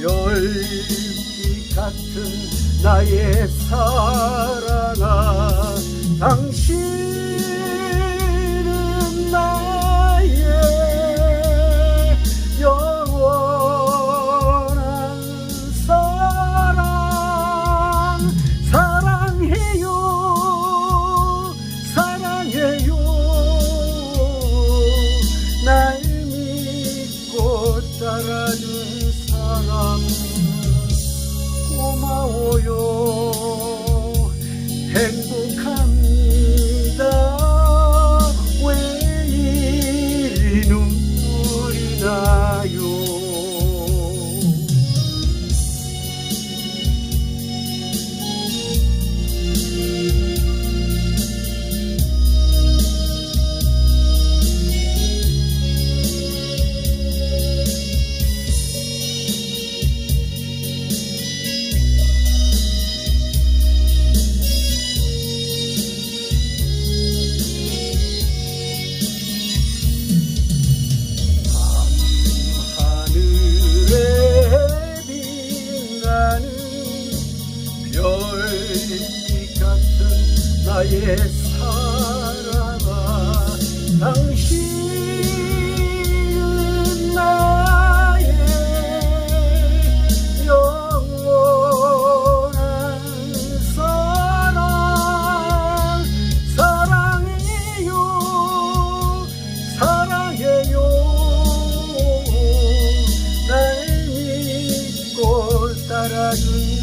별빛 같은 나의 사랑아 따라준 사람 고마워요. 행 나의 사랑아 당신은 나의 영원한 사랑. 사랑해요 사랑해요. 날 믿고 따라준 사